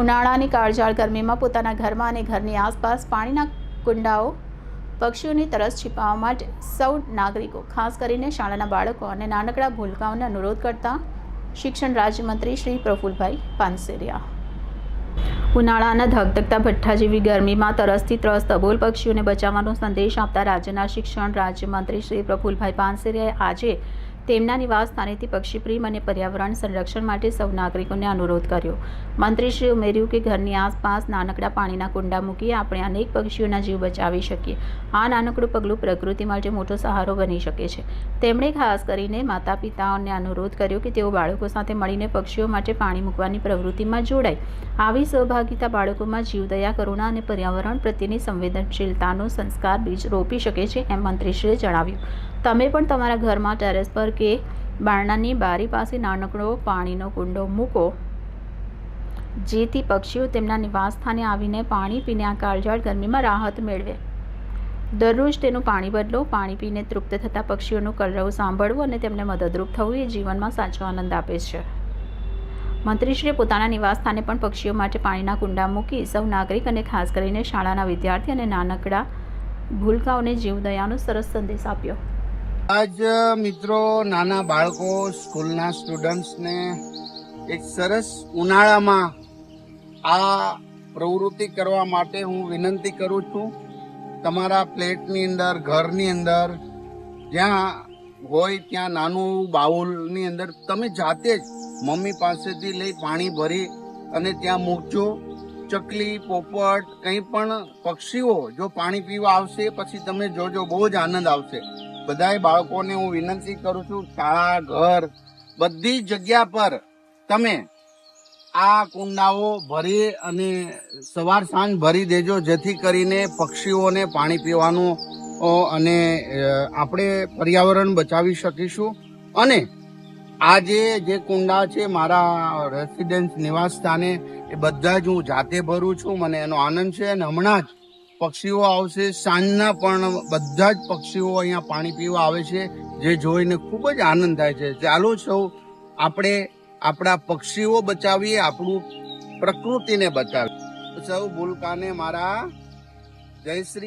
ઉનાળાની કાળઝાળ ગરમીમાં પોતાના ઘરમાં અને ઘરની આસપાસ પાણીના કુંડાઓ પક્ષીઓની તરસ છીપાવવા માટે સૌ નાગરિકો, ખાસ કરીને શાળાના બાળકો અને નાનકડા ભૂલકાઓને અનુરોધ કરતા શિક્ષણ રાજ્યમંત્રી શ્રી પ્રફુલભાઈ પાનસેરિયા. ઉનાળાના ધગધગતા ભઠ્ઠા જેવી ગરમીમાં તરસથી ત્રસ્ત અબોલ પક્ષીઓને બચાવવાનો સંદેશ આપતા રાજ્યના શિક્ષણ રાજ્યમંત્રી શ્રી પ્રફુલભાઈ પાનસેરિયાએ આજે તેમના નિવાસ સ્થાનેથી પક્ષીપ્રેમ અને પર્યાવરણ સંરક્ષણ માટે સૌ નાગરિકોને અનુરોધ કર્યો. મંત્રીશ્રીએ ઉમેર્યું કે ઘરની આસપાસ નાનકડા પાણીના કુંડા મૂકી આપણે અનેક પક્ષીઓના જીવ બચાવી શકીએ. આ નાનકડું પગલું પ્રકૃતિ માટે મોટો સહારો બની શકે છે. તેમણે ખાસ કરીને માતા પિતાઓને અનુરોધ કર્યો કે તેઓ બાળકો સાથે મળીને પક્ષીઓ માટે પાણી મૂકવાની પ્રવૃત્તિમાં જોડાય. આવી સહભાગિતા બાળકોમાં જીવદયા કરુણા અને પર્યાવરણ પ્રત્યેની સંવેદનશીલતાનો સંસ્કાર બીજ રોપી શકે છે એમ મંત્રીશ્રીએ જણાવ્યું. તમે પણ તમારા ઘરમાં ટેરેસ પર કે બારણાની બારી પાસે નાનકડો પાણીનો કુંડો મૂકો. જેથી પક્ષીઓ તેમના નિવાસ સ્થાને આવીને પાણી પીને આ કાળઝાળ ગરમીમાં રાહત મેળવે. દરરોજ તેનું પાણી બદલો, પાણી પીને તૃપ્ત થતા પક્ષીઓનું કલરવ સાંભળવું અને તેમને મદદરૂપ થવું એ જીવનમાં સાચો આનંદ આપે છે. મંત્રીશ્રીએ પોતાના નિવાસસ્થાને પણ પક્ષીઓ માટે પાણીના કુંડા મૂકી સૌ નાગરિક અને ખાસ કરીને શાળાના વિદ્યાર્થી અને નાનકડા ભૂલકાઓને જીવદયાનો સરસ સંદેશ આપ્યો. આજ મિત્રો, નાના બાળકો, સ્કૂલના સ્ટુડન્ટ્સને એક સરસ ઉનાળામાં આ પ્રવૃત્તિ કરવા માટે હું વિનંતી કરું છું. તમારા પ્લેટની અંદર, ઘરની અંદર, જ્યાં હોય ત્યાં નાનું બાઉલની અંદર તમે જાતે જ મમ્મી પાસેથી લઈ પાણી ભરી અને ત્યાં મૂકજો. ચકલી, પોપટ, કંઈ પણ પક્ષીઓ જો પાણી પીવા આવશે, પછી તમે જોજો, બહુ જ આનંદ આવશે. બધાય બાળકોને હું વિનંતી કરું છું, શાળા, ઘર, બધી જગ્યા પર તમે આ કુંડાઓ ભરી અને સવાર સાંજ ભરી દેજો, જેથી કરીને પક્ષીઓને પાણી પીવાનું અને આપણે પર્યાવરણ બચાવી શકીશું. અને આજે જે કુંડા છે, મારા રેસિડેન્સ નિવાસ સ્થાને, એ બધા જ હું જાતે ભરું છું. મને એનો આનંદ છે અને હમણાં જ પક્ષીઓ આવશે. સાંજના પણ બધા જ પક્ષીઓ અહીંયા પાણી પીવા આવે છે, જે જોઈને ખૂબ જ આનંદ થાય છે. ચાલો સૌ આપણે આપણા પક્ષીઓ બચાવીએ, આપણું પ્રકૃતિને બચાવીએ. સૌ ભૂલકાને મારા જય શ્રી